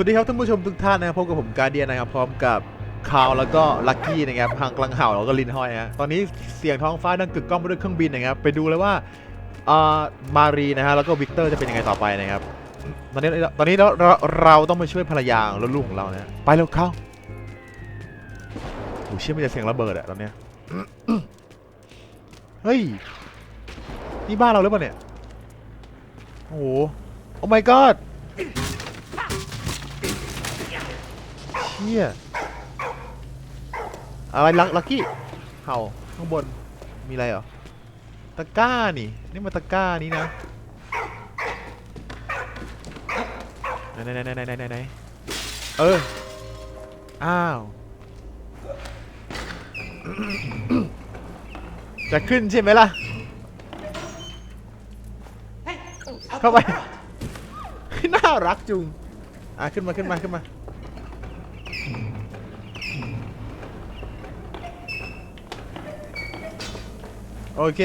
สวัสดีครับท่านผู้ชมทุกท่านนะครับพบกับผมการเดียนนะครับพร้อมกับคาวแล้วก็ลักกี้นะครับทางกลางเห่าแล้วก็ลินห้อยฮะตอนนี้เสียงท้องฟ้าดังกึกก้องไปด้วยเครื่องบินนะครับไปดูเลยว่าอ่ามารีนะฮะแล้วก็วิกเตอร์จะเป็นยังไงต่อไปนะครับตอนนี้ตอนนี้เราเราเราต้องไปช่วยภรรยาและลูกของเรานะไปเร็วเข้าโอ้เชื่อไม่จะเสียงระเบิดอะตอนเนี้ยเฮ้ยนี่บ้านเราหรือเปล่าเนี่ยโอ้โหโอ้ my god เชี่ยอะไรลักลักกี้เห่าข้างบนมีอะไรเหรอตะกร้านี่นี่มันตะกร้านี้นะไหนไหนไหนไหนไหนไหนไหนเอออ้าวจะขึ้นใช่ไหมล่ะเข้าไป น่ารักจุงอะขึ้นมาขึ้นมาขึ้นมา โอเค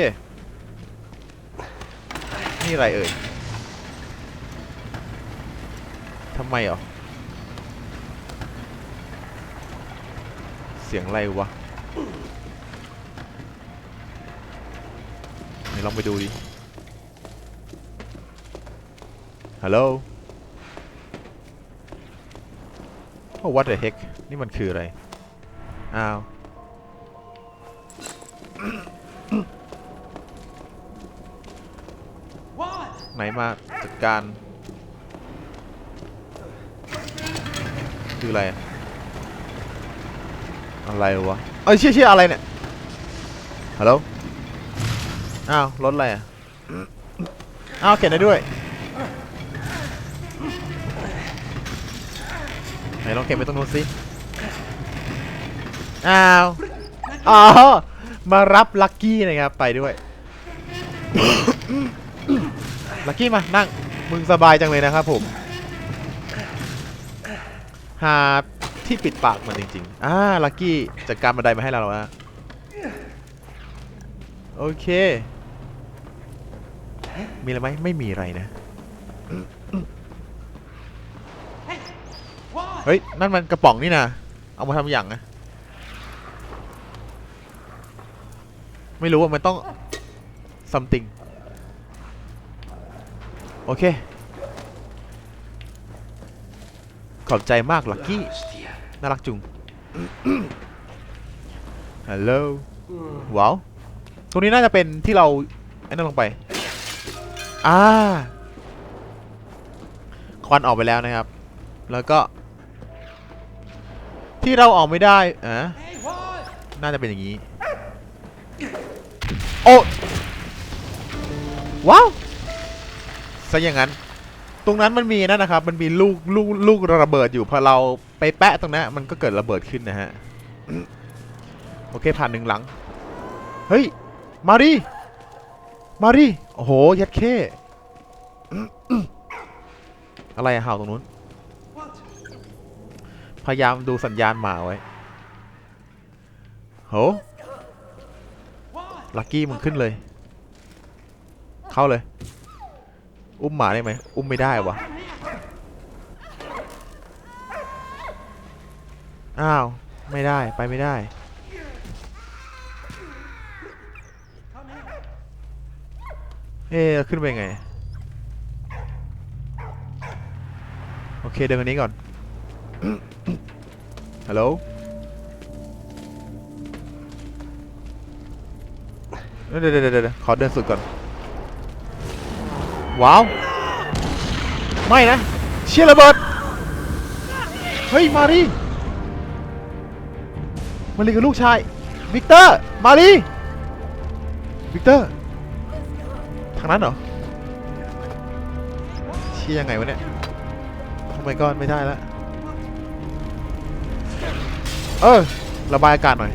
นี่อะไรเอ่ยทำไมเหรอเสียงอะไรวะไหนลองไปดูดิ ฮัลโหลโอ้ what the heck นี่มันคืออะไร อ้าว ไหนมาจัดการ คืออะไร อะไรวะ เอ้ยเชี่ยเชี่ยอะไรเนี่ย ฮัลโหล อ้าว รถอะไรอะ อ้าวเข็นได้ด้วย ไหนลองเข็นไปตรงนู้นสิ อ้าว อ๋อ มารับลักกี้นะครับ ไปด้วย ลักกี้มา นั่ง มึงสบายจังเลยนะครับผม หาที่ปิดปากมันจริงๆ อ่า ลักกี้จัดการบันไดมาให้เราแล้วนะ โอเค มีอะไรไหม ไม่มีอะไรนะ เฮ้ย นั่นมันกระป๋องนี่นะ เอามาทำอย่างนะ ไม่รู้ว่ามันต้อง something โอเค ขอบใจมากลักกี้ น่ารักจุง ฮัลโหล ว้าว ตรงนี้น่าจะเป็นที่เราไอ้นั่นลงไป อ่า ควันออกไปแล้วนะครับ แล้วก็ ที่เราออกไม่ได้อะน่าจะเป็นอย่างนี้ โอ้ ว้าว ซะอย่างนั้น ตรงนั้นมันมีนั่นนะครับ มันมีลูกลูกลูกระเบิดอยู่พอเราไปแปะตรงนั้นมันก็เกิดระเบิดขึ้นนะฮะโอเคผ่านหนึ่งหลัง เฮ้ย มาดิมาดิโอ้โหยัดเข้อะไรเห่าตรงนู้น พยายามดูสัญญาณหมาไว้โหลักกี้มึงขึ้นเลย เข้าเลย อุ้มหมาได้ไหมอุ้มไม่ได้วะอ้าว ไม่ได้ไปไม่ได้ เอ๊ขึ้นไปไง โอเคเดินทางนี้ก่อน ฮัลโหลเดี๋ยวเดี๋ยวเดี๋ยวเดี๋ยวขอเดินสุดก่อน ว้าว ไม่นะ เชียร์ระเบิด เฮ้ย มารีมารีกับลูกชาย วิกเตอร์ มารีวิกเตอร์ ทางนั้นเหรอ เชียร์ยังไงวะเนี่ยโอ้ my god ไม่ได้แล้วเออ ระบายอากาศหน่อย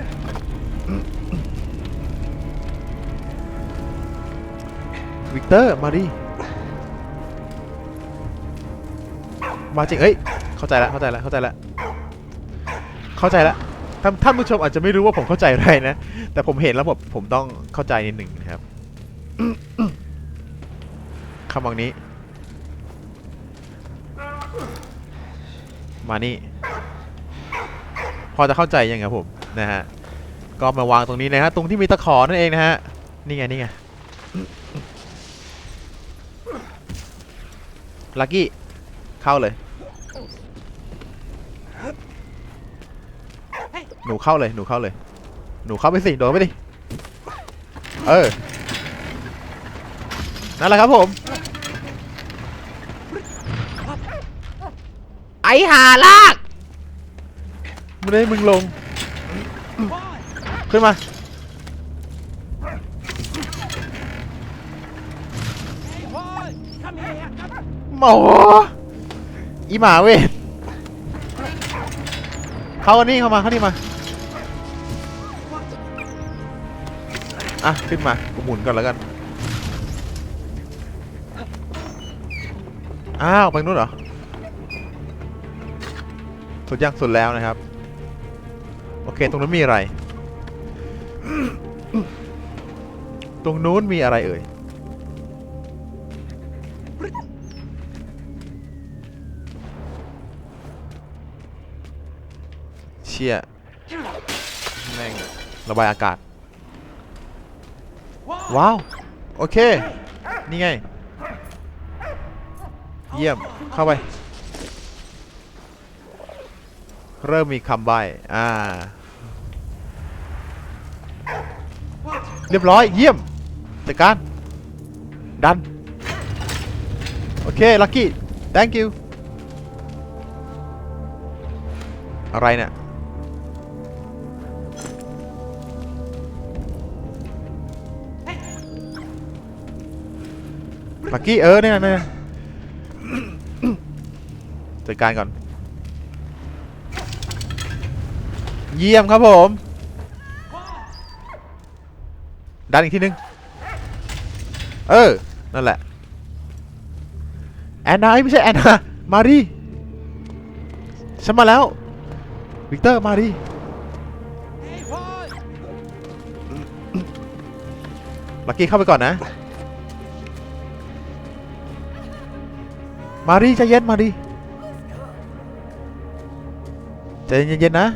วิกเตอร์ มาดิ มาจริงเอ้ย เข้าใจแล้วเข้าใจแล้วเข้าใจแล้วเข้าใจแล้วท่านท่านผู้ชมอาจจะไม่รู้ว่าผมเข้าใจอะไรนะ แต่ผมเห็นแล้วผมผมต้องเข้าใจนิดหนึ่งนะครับคำวังนี้ มานี่ พอจะเข้าใจยังครับผมนะฮะ ก็มาวางตรงนี้นะฮะ ตรงที่มีตะขอนั่นเองนะฮะ นี่ไง นี่ไง ลักกี้ เข้าเลย หนูเข้าเลยหนูเข้าเลย หนูเข้าไปสิโดดไปดิเออนั่นแหละครับผม ไอหาลากไม่ได้มึงลง ขึ้นมา หมออีหมาเว้ยเข้าอันนี้เข้ามาเข้านี่มา อะ ขึ้นมากูหมุนก่อนแล้วกัน อ้าว ไปนู่นเหรอ สุดยังสุดแล้วนะครับ โอเค ตรงนู้นมีอะไร ตรงนู้นมีอะไรเอ่ยเชี่ยแม่งระบายอากาศ ว้าว โอเค นี่ไง เยี่ยม เข้าไป เริ่มมีคำใบ้อ่า เรียบร้อย เยี่ยมจัดการ ดัน โอเค ลักกี้ thank you อะไรเนี่ย ลักกี้เออเนี่ยเนี่ยจัดการก่อน เยี่ยมครับผม ดันอีกทีนึง เออ นั่นแหละ แอนนาเอ้ยไม่ใช่แอนนามาดิฉันมาแล้ว วิกเตอร์มาดิลักกี้เข้าไปก่อนนะ มาดิใจเย็นมาดิใจเย็นๆนะ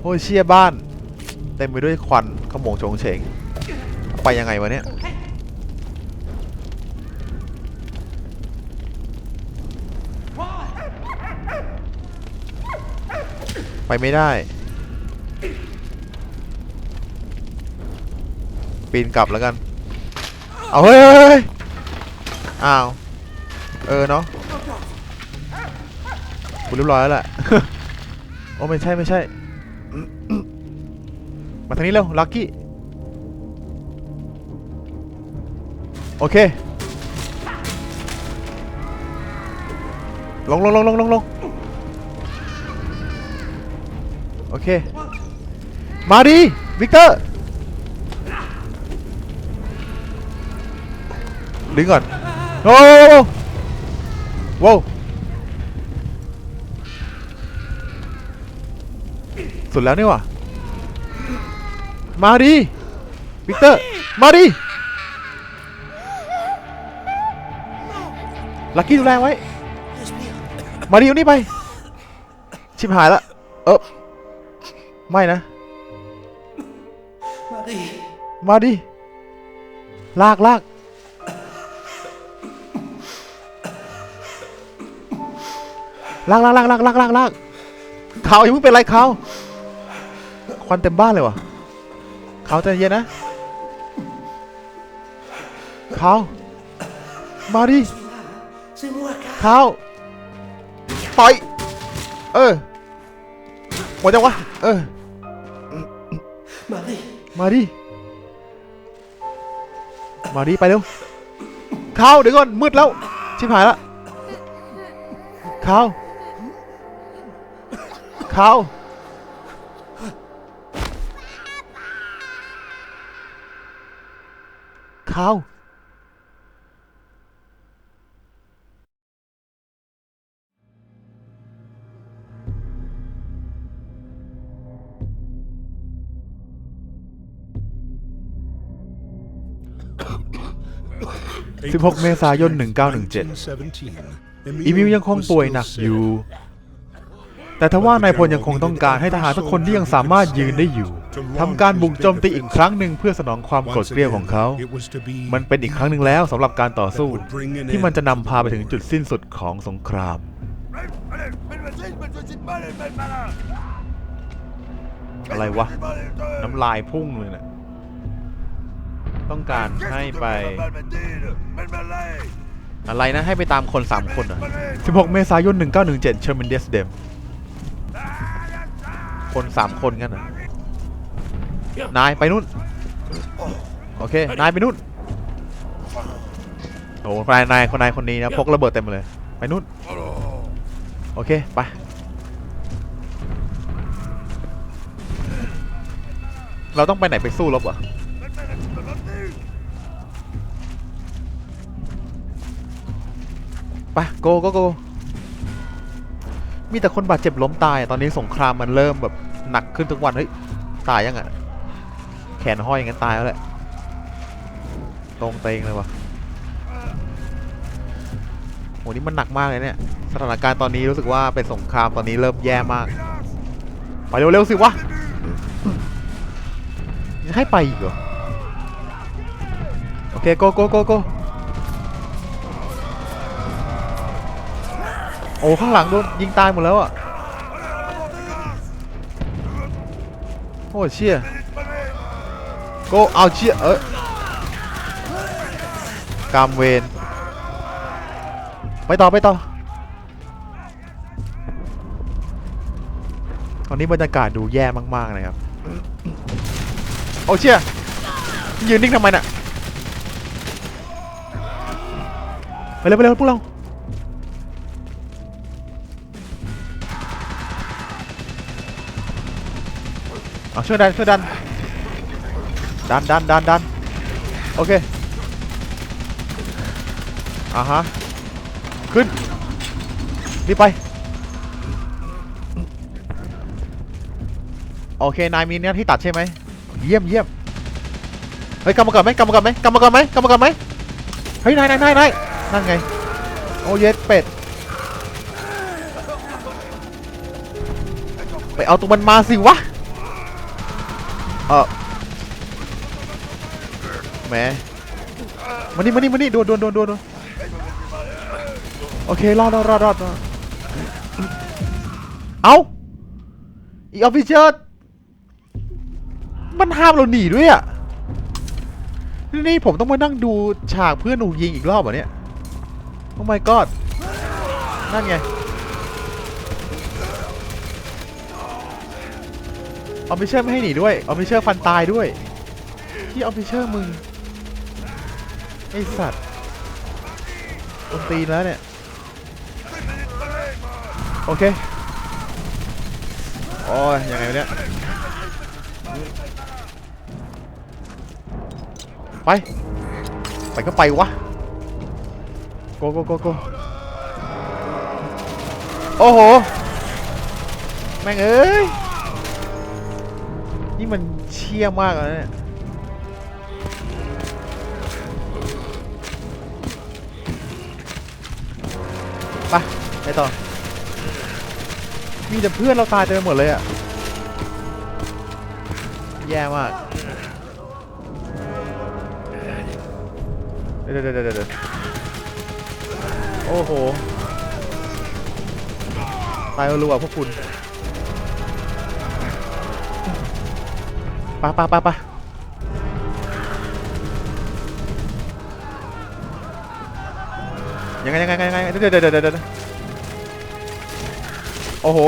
โอ้ยเชี่ยบ้านเต็มไปด้วยควันขโมงโฉงเฉงไปยังไงวะเนี่ยไปไม่ได้ ปีนกลับแล้วกัน เอาเฮ้ยเฮ้ยเฮ้ยอ้าว เออเนาะกูเรียบร้อยแล้วแหละโอ้ไม่ใช่ไม่ใช่ มาทางนี้เร็วลักกี้ โอเค ลงลงลงลงลงลงโอเค มาดิวิกเตอร์ ดึงก่อน โอ้ โว้วสุดแล้วนี่หว่ะมาดิวิกเตอร์มาดิลักกี้ดูแลไว้ มาดิเอานี่ไป ชิบหายละ เออไม่นะ Marie, มาดิ ลากลาก ลากลากลากลากลากลากลากเขาอย่าเพิ่งเป็นไรเขาควันเต็มบ้านเลยวะเขาใจเย็นนะเขามาดิ c'est moi, Carl. เขาปล่อยเออหมดจังวะเออ Marie, มาดิมาดิไปเร็วเข้าเดี๋ยวก่อนมืดแล้วชิบหายละเข้า เข้าเข้า16 เมษายน1917 1917. อีมิวยังคงป่วยหนักอยู่ แต่ทว่านายพลยังคงต้องการให้ทหารทุกคนที่ยังสามารถยืนได้อยู่ทำการบุกโจมตีอีกครั้งหนึ่งเพื่อสนองความโกรธเกรี้ยวของเขา มันเป็นอีกครั้งหนึ่งแล้วสำหรับการต่อสู้ ที่มันจะนำพาไปถึงจุดสิ้นสุดของสงคราม อะไรวะ น้ำลายพุ่งเลยนะต้องการให้ไป อะไรนะให้ไปตามคน 3 คนอะ16 เมษายน 1917 เชอร์มินเดสเดม คน3คนงั้นเหรอนายไปนู่น โอเค นายไปนู่นโอ้นายนายคนนายคนนี้นะพกระเบิดเต็มเลย ไปนู่น โอเค ไป เราต้องไปไหนไปสู้รบเหรอไปโกโกโก มีแต่คนบาดเจ็บล้มตาย ตอนนี้สงครามมันเริ่มแบบหนักขึ้นทุกวัน เฮ้ย ตายยังอะ แขนห้อยอย่างนั้นตายแล้วแหละ ตรงเตงเลยวะโหนี่มันหนักมากเลยเนี่ย สถานการณ์ตอนนี้รู้สึกว่าเป็นสงครามตอนนี้เริ่มแย่มาก ไปเร็วๆสิวะ ให้ไปอีกเหรอ โอเคโกโกโกโก โอ้ข้างหลังโดนยิงตายหมดแล้วอะโอ้เชี่ยโกเอาเชี่ยเอ้ยกามเวนไปต่อไปต่อตอนนี้บรรยากาศดูแย่มากๆเลยครับโอ้เชี่ยยืนนิ่งทำไมน่ะไปเร็วไปเร็วพวกเรา เอาช่วยดันช่วยดันดันดันดันดันโอเคอ่าฮะขึ้นรีบไปโอเคนายมีเนี่ยที่ตัดใช่ไหมเยี่ยมเยี่ยมเฮ้ยกลับมาก่อนไหมกลับมาก่อนไหมกลับมาก่อนไหมกลับมาก่อนไหมเฮ้ยนายนายนายนายนั่นไงโอ้เย็ดเป็ดไปเอาตัวมันมาสิวะ เออแหมมานี่มานี่มานี่โดนโดนโดนโดนโดนโอเครอดรอดรอดรอดรอดเอาอีออฟฟิเชอร์มันห้ามเราหนีด้วยอะนี่ผมต้องมานั่งดูฉากเพื่อนหนูยิงอีกรอบเหรอเนี่ย โอ้ my god นั่นไง ออฟฟิเชอร์ไม่ให้หนีด้วยออฟฟิเชอร์ฟันตายด้วยที่ออฟฟิเชอร์มึงไอสัตว์ตนตีแล้วเนี่ย โอเคโอ้ยยังไงเนี่ยไป ไปก็ไปวะโกโกโกโกโอ้โห แม่งเอ้ย นี่มันเชี่ยมากเลยเนี่ยไปไปต่อ มีแต่เพื่อนเราตายเต็มไปหมดเลยอะแย่มาก เดี๋ยวเดี๋ยวเดี๋ยวเดี๋ยวโอ้โห ตายรัวพวกคุณ ปไปไปไปะยังไงยังไงยังไงเดี๋ยวเดี๋ยวเดี๋ยวเดี๋ยวโอ้โห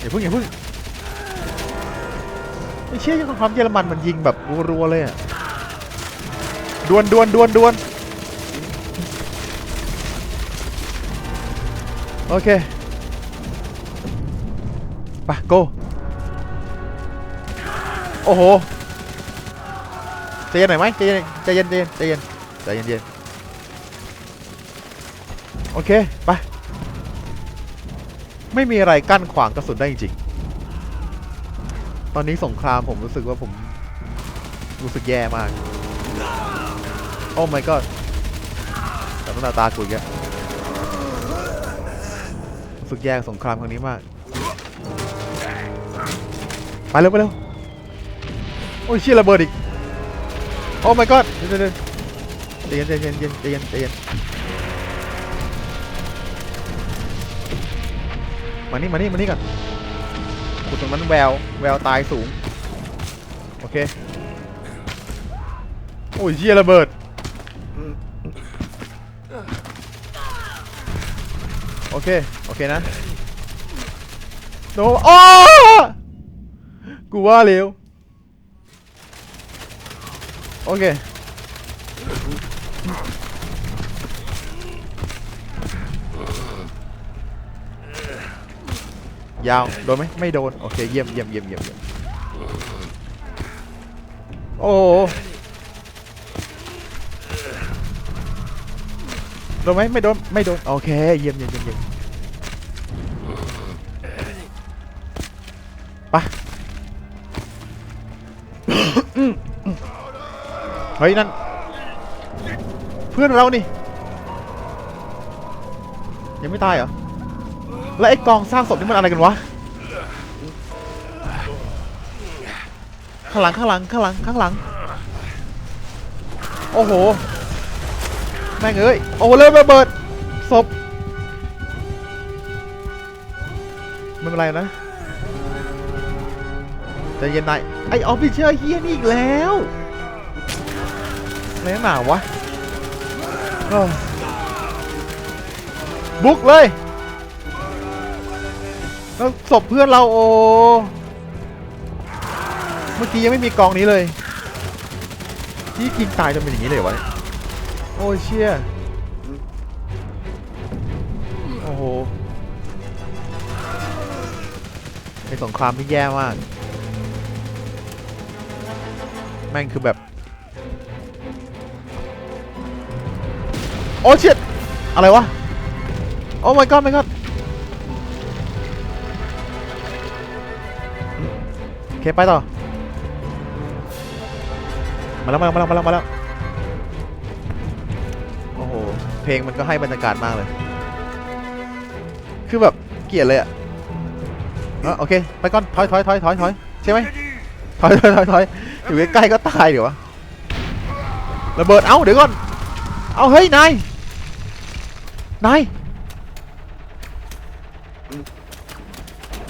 อย่าพึ่งอย่าพึ่งไอ้เชี่ยยังความเยอรมันมันยิงแบบรัวๆเลยอะดวนดวนดวนดวนโอเค โอ้โหใจเย็นหน่อยไหมใจเย็นใจเย็นใจเย็นใจเย็นใจเย็นเย็นโอเคไปไม่มีอะไรกั้นขวางกระสุนได้จริงๆตอนนี้สงครามผมรู้สึกว่าผมรู้สึกแย่มาก โอ้ my god แต่ต้าตากูอีกแล้รู้สึกแย่สงครามครั้งนี้มาก ไปเร็วไปเร็ว โอ้ยเชี่ยระเบิดอีก โอ้ my god เดี๋ยวเดี๋ยวเดี๋ยวใจเย็นใจเย็นใจเย็นเย็นมานี่มานี่มานี่ก่อนขุดตรงนั้นแววแววตายสูง โอเค โอ้ยเชี่ยระเบิด โอเค โอเคนะโนโอ้กูว่าเร็ว โอเคยาว โดนไหมไม่โดน โอเค เยี่ยมเยี่ยมเยี่ยมเยี่ยมเยี่ยมโอ้โหโดนไหมไม่โดน ไม่โดน โอเค เยี่ยมเยี่ยมเยี่ยม ฮ้ยนั่น เพื่อนเรานี่ ยังไม่ตายเหรอ แล้วไอ้กองสร้างศพนี่มันอะไรกันวะ ข้างหลังข้างหลังข้างหลังข้างหลัง โอ้โห แม่งเอ้ย โอ้เริ่มระเบิดศพไม่เป็นไรนะใจเย็นหน่อยไอออฟฟิเชอร์เฮียนี่อีกแล้ว อะไรนักหนาวะบุกเลยแล้วศพเพื่อนเราโอเมื่อกี้ยังไม่มีกองนี้เลยนี่ยิงตายจนเป็นอย่างนี้เลยวะโอ้เชี่ยโอ้โหเป็นสงครามที่แย่มาก แม่งคือแบบ โอ้เชิดอะไรวะ โอ้ my god my god โอเคไปต่อมาแล้วมาแล้วมาแล้วมาแล้วมาแล้ว โอ้โห เพลงมันก็ให้บรรยากาศมากเลย คือแบบเกลียดเลยอะอะโอเค ไปก่อน ถอยถอยถอยถอยถอยใช่ไหมถอยถอยถอยถอยอยู่ใกล้ๆก็ตายเดี๋ยววะระเบิด เอ้า เดี๋ยวก่อน เอาเฮ้ย นาย นาย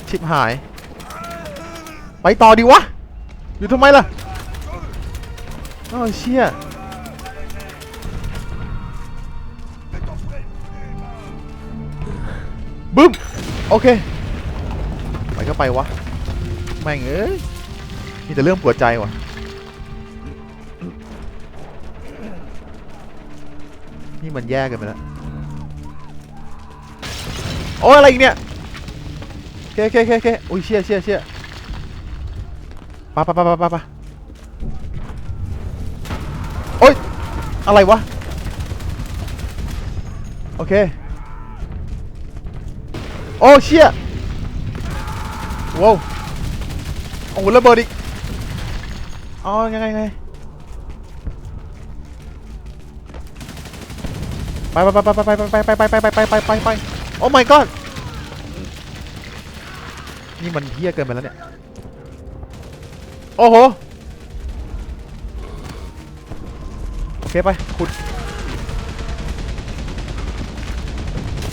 ชิบหาย ไปต่อดีวะ อยู่ทำไมล่ะอ้าวเชี่ยบึ้ม โอเค ไปก็ไปวะ แม่งเอ้ยมีแต่เรื่องปวดใจว่ะนี่มันแย่เกันไปแล้ว โอ้ยอะไรอีกเนี่ยเคเคเคเคอุ้ยเชี่ยเชี่ยเชี่ยปะปะปะปะปะปะโอ้ยอะไรวะโอเคโอ้เชี่ยว้าวโอ้ระเบิดอีกอ๋อยังไงยังไงไปไปไปไปไปไปไปไปไปไปไปไปไป โอ้ my god นี่มันเฮี้ยเกินไปแล้วเนี่ย โอ้โห โอเคไป ขุด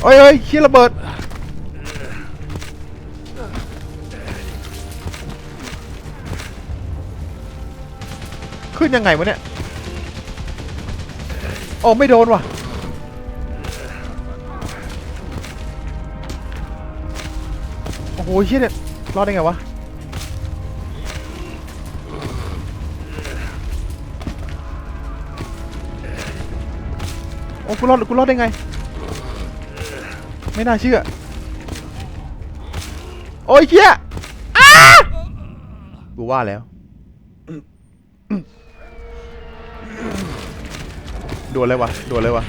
เอ้ยเอ้ยเชี่ยระเบิด ขึ้นยังไงวะเนี่ย โอ้ไม่โดนว่ะ อ้โหเชี่ยเนี่ยรอดได้ไงวะโอ้กูรอดกูรอดได้ไง ไม่น่าเชื่อ โอ้ยเชี่ยอ้ากูว่าแล้วโดนเลยวะโดนเลยวะ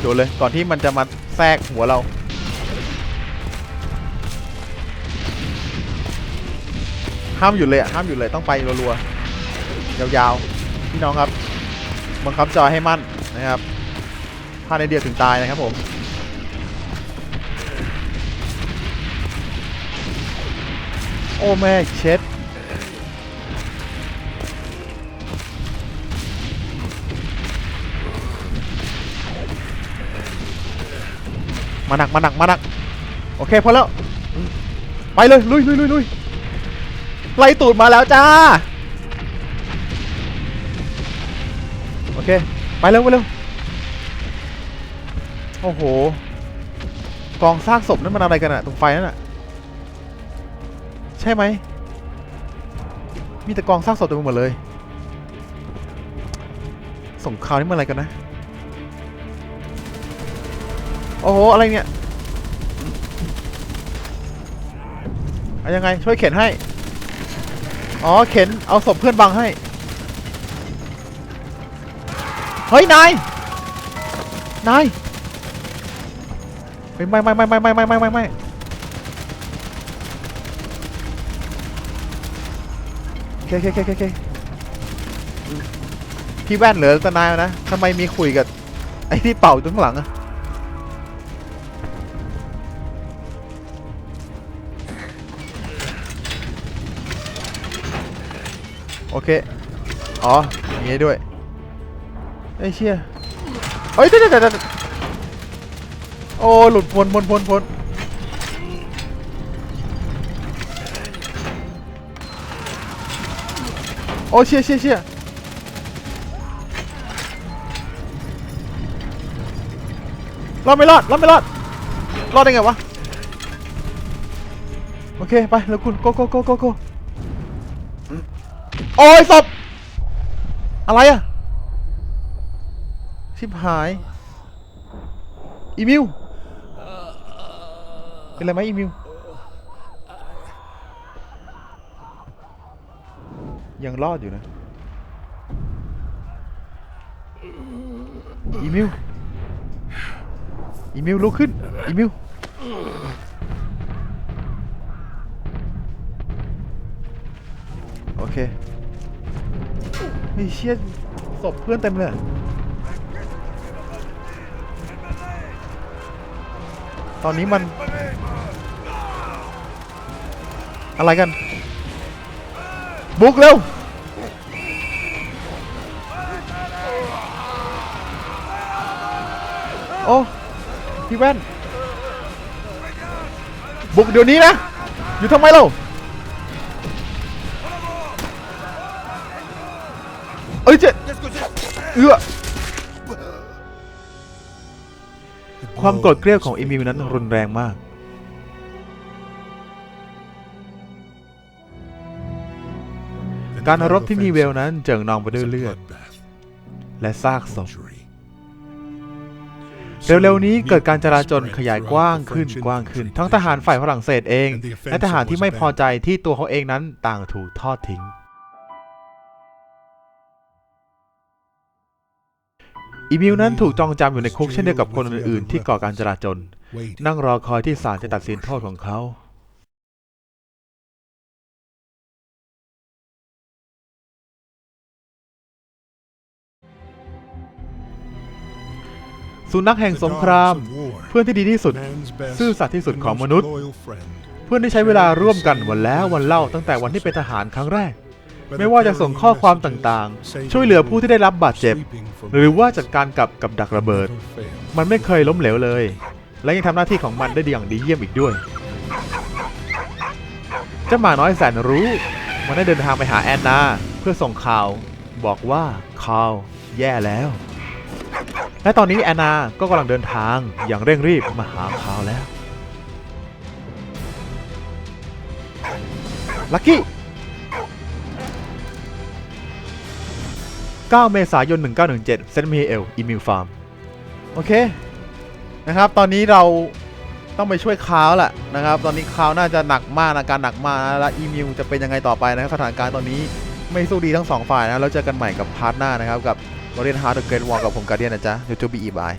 โดนเลยก่อนที่มันจะมาแทรกหัวเรา ห้ามหยุดเลยห้ามหยุดเลยต้องไปรัวๆยาวๆพี่น้องครับบังคับจอยให้มั่นนะครับพลาดในเดียวถึงตายนะครับผมโอ้แม่เช็ด มาหนักมาหนักมาหนักโอเคพอแล้ว ไปเลยลุยลุยลุยลุยไล่ตูดมาแล้วจ้า โอเค ไปเร็วไปเร็วโอ้โหกองซากศพนั่นมันอะไรกันอะตรงไฟนั่นอะใช่ไหมมีแต่กองซากศพเต็มไปหมดเลย สงครามนี่มันอะไรกันนะ อ้โห อะไรเนี่ยเอายังไง ช่วยเข็นให้ อ๋อ เข็น เอาศพเพื่อนบังให้ เฮ้ย นาย นายไม่ไม่ไม่ไม่ไม่ไม่ไม่ไม่ไม่ไม่โอเคเคเคเคพี่แว่นเหลือแต่นายนะทำไมมีคุยกับไอ้ที่เป่าอยู่ข้างหลังอะ โอเค อ๋ออย่างงี้ด้วยไอ้เชี่ยเฮ้ยเดี๋ยวเดี๋ยวเดี๋ยวโอ้หลุดพ้นพ้นพ้นพ้นโอ้เชี่ยเชี่ยเชี่ยรอดไม่รอดรอดไม่รอดรอดได้ไงวะ โอเค ไป แล้วคุณโกโกโกโกโก โอ้ยศพอะไรอะชิบหาย อีมิว เป็นไรไหมอีมิว ยังรอดอยู่นะ อีมิว อีมิวลุกขึ้น อีมิวโอเค ไอ้เชี่ยศพเพื่อนเต็มเลยตอนนี้มัน อะไรกัน บุกเร็ว โอ้ พี่แว่น บุกเดี๋ยวนี้นะ อยู่ทำไมเรา เอื้อความโกรธเกรี้ยวของเอมิลนั้นรุนแรงมาก การรบที่มีเวลนั้นเจิ่งนองไปด้วยเลือด และซากศพเร็วๆนี้เกิดการจราจรขยายกว้างขึ้นกว้างขึ้น ทั้งทหารฝ่ายฝรั่งเศสเอง และทหารที่ไม่พอใจที่ตัวเขาเองนั้นต่างถูกทอดทิ้ง อีมิลนั้นถูกจองจำอยู่ในคุกเช่นเดียวกับคนอื่นๆที่ก่อการจราจรนั่งรอคอยที่ศาลจะตัดสินโทษของเขา สุนัขแห่งสงคราม เพื่อนที่ดีที่สุด ซื่อสัตย์ที่สุดของมนุษย์ เพื่อนที่ใช้เวลาร่วมกันวันแล้ววันเล่าตั้งแต่วันที่เป็นทหารครั้งแรก ไม่ว่าจะส่งข้อความต่างๆ ช่วยเหลือผู้ที่ได้รับบาดเจ็บ หรือว่าจัดการกับกับดักระเบิด มันไม่เคยล้มเหลวเลย และยังทำหน้าที่ของมันได้ดีอย่างดีเยี่ยมอีกด้วยเจ้าหมาน้อยแสนรู้ มันได้เดินทางไปหาแอนนา เพื่อส่งข่าว บอกว่าคาร์ลแย่แล้ว และตอนนี้แอนนาก็กำลังเดินทางอย่างเร่งรีบมาหาคาร์ลแล้วลักกี้ 9 เมษายน 1917 เซนต์มิเอลอีมิลฟาร์ม โอเค นะครับ ตอนนี้เราต้องไปช่วยคาวแหละนะครับ ตอนนี้คาวน่าจะหนักมากนะการหนักมากนะและอีมิลจะเป็นยังไงต่อไปนะครับ สถานการณ์ตอนนี้ไม่สู้ดีทั้งสองฝ่ายนะ แล้วเจอกันใหม่กับพาร์ทหน้านะครับ กับบริลลินฮาร์ดเกนวอร์กับผมการเดียนนะจ๊ะยูทูบบีอีบาย